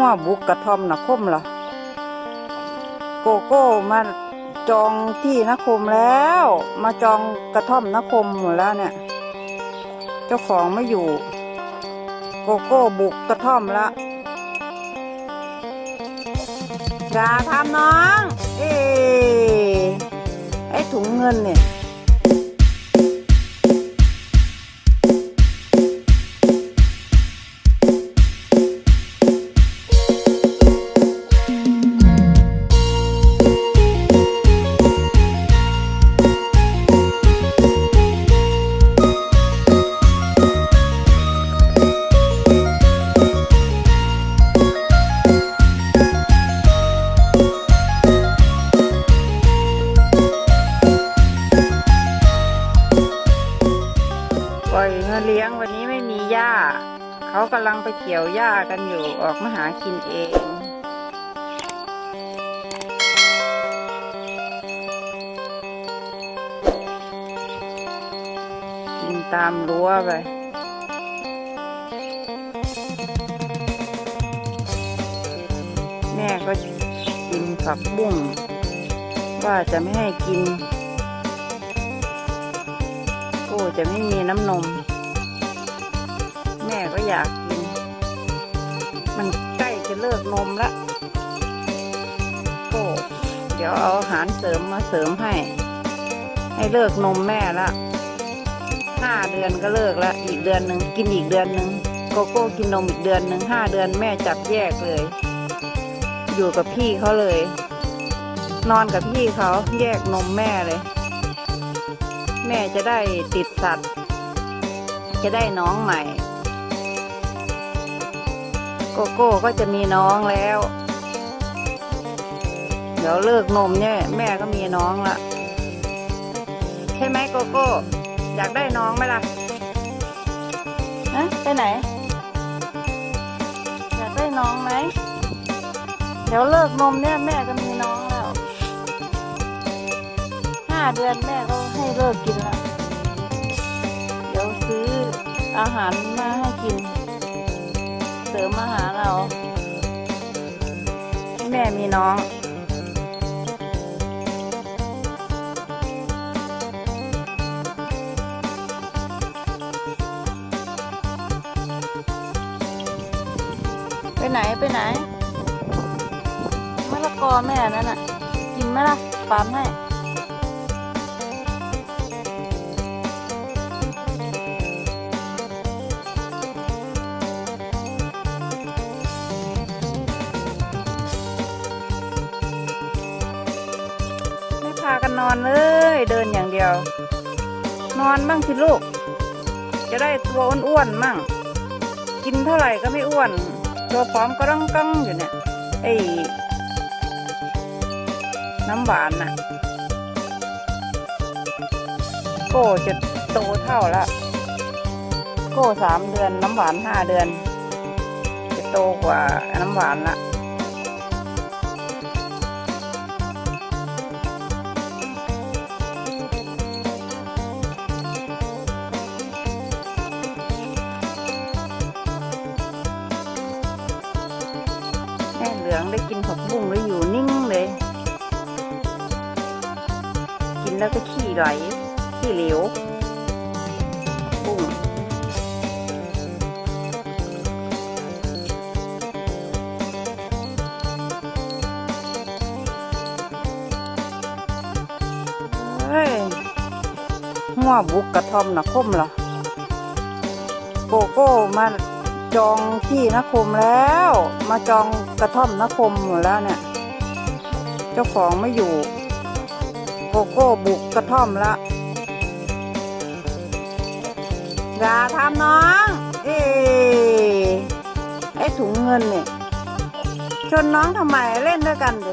งัวบุกกระท่อมนะคมเหรอโกโก้มาจองที่นคมแล้ว มาจองกระท่อมนคมหมดแล้วเนี่ย เจ้าของไม่อยู่ โกโก้บุกกระท่อมละอย่าทำน้อง เอ้ไอ้ถุงเงินเนี่ย เขากำลังไปเกี่ยวหญ้ากันอยู่ออกมาหากินเองกินตามรั้วไปแม่ก็กินผักบุ้งว่าจะไม่ให้กิน โอ้จะไม่มีน้ำนม ก็อยากกิน มันใกล้จะเลิกนมละโอ้เดี๋ยวเอาอาหารเสริมมาเสริมให้ ให้เลิกนมแม่ละห้าเดือนก็เลิกละอีกเดือนหนึ่งกินอีกเดือนหนึ่งโกโก้กินนมอีกเดือนหนึ่งห้าเดือนแม่จับแยกเลย อยู่กับพี่เขาเลย นอนกับพี่เขาแยกนมแม่เลย แม่จะได้ติดสัตว์ จะได้น้องใหม่ โกโก้ก็จะมีน้องแล้ว เดี๋ยวเลิกนมเนี่ยแม่ก็มีน้องละใช่ไหมโกโก้ อยากได้น้องไหมล่ะนะไปไหน อยากได้น้องไหมเดี๋ยวเลิกนมเนี่ยแม่ก็มีน้องแล้วห้าเดือนแม่ก็ให้เลิกกินละเดี๋ยวซื้ออาหารมาให้กิน ริมอาหาเรา แม่มีน้อง ไปไหนไปไหนมะละกอแม่นั่นน่ะ กินไหมล่ะปานให้ากันนอนเลย เดินอย่างเดียว นอนบ้างสิลูก จะได้ตัวอ้วนๆมั่ง กินเท่าไหร่ก็ไม่อ้วน ตัวพร้อมก็ร่องกังอยู่เนี่ยไอ้น้ำหวานน่ะโก้จะโตเท่าละโก้สามเดือนน้ำหวานห้าเดือน จะโตกว่าน้ำหวานละ ลืองได้กินผักบุ้งแล้วอยู่นิ่งเลย กินแล้วก็ขี้ไหลขี้เหลวบุ้งเฮ้ยหัวบุกกระทอมนะคมเหรอโกโก้มา จองที่นคมแล้ว มาจองกระท่อมนคมหมดแล้วเนี่ย เจ้าของไม่อยู่ โกโก้บุกกระท่อมละอย่าทำน้อง เอ้ไอ้ถุงเงินเนี่ยชนน้องทำไมเล่นด้วยกันดิ